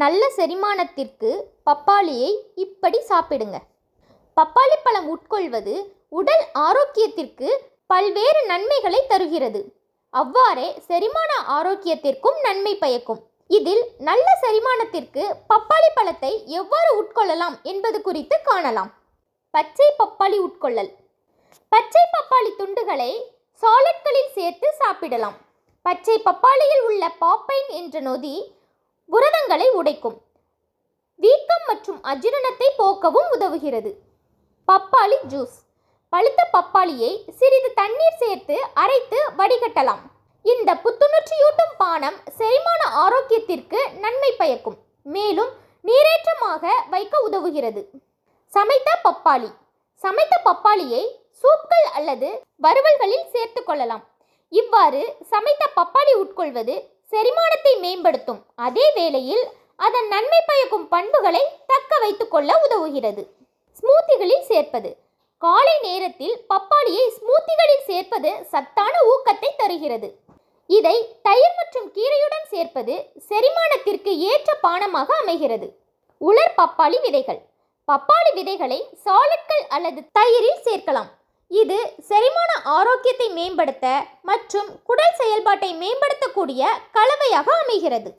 நல்ல செரிமானத்திற்கு பப்பாளியை இப்படி சாப்பிடுங்க. பப்பாளி பழம் உட்கொள்வது உடல் ஆரோக்கியத்திற்கு பல்வேறு நன்மைகளை தருகிறது. அவ்வாறே செரிமான ஆரோக்கியத்திற்கும் நன்மை பயக்கும். இதில் நல்ல செரிமானத்திற்கு பப்பாளி பழத்தை எவ்வாறு உட்கொள்ளலாம் என்பது குறித்து காணலாம். பச்சை பப்பாளி உட்கொள்ளல். பச்சை பப்பாளி துண்டுகளை சாலட்களில் சேர்த்து சாப்பிடலாம். பச்சை பப்பாளியில் உள்ள பாப்பைன் என்ற நொதி புரதங்களை உடைக்கும். வீக்கம் மற்றும் அஜீரணத்தை போக்கவும் உதவுகிறது. பப்பாளி ஜூஸ். பழுத்த பப்பாளியை சிறிது தண்ணீர் சேர்த்து அரைத்து வடிகட்டலாம். இந்த புத்துணர்ச்சியூட்டும் பானம் செரிமான ஆரோக்கியத்திற்கு நன்மை பயக்கும். மேலும் நீரேற்றமாக வைக்க உதவுகிறது. சமைத்த பப்பாளி. சமைத்த பப்பாளியை சூப்கள் அல்லது வறுவல்களில் சேர்த்து கொள்ளலாம். இவ்வாறு சமைத்த பப்பாளி உட்கொள்வது செரிமானத்தை மேம்படுத்தும். அதே வேளையில் அதன் நன்மை பயக்கும் பண்புகளை தக்க வைத்துக் கொள்ள உதவுகிறது. ஸ்மூத்திகளில் சேர்ப்பது. காலை நேரத்தில் பப்பாளியை ஸ்மூத்திகளில் சேர்ப்பது சத்தான ஊக்கத்தை தருகிறது. இதை தயிர் மற்றும் கீரையுடன் சேர்ப்பது செரிமானத்திற்கு ஏற்ற பானமாக அமைகிறது. உலர் பப்பாளி விதைகள். பப்பாளி விதைகளை சாலட்கள் அல்லது தயிரில் சேர்க்கலாம். இது செரிமான ஆரோக்கியத்தை மேம்படுத்த மற்றும் குடல் செயல்பாட்டை மேம்படுத்தக்கூடிய கலவையாக அமைகிறது.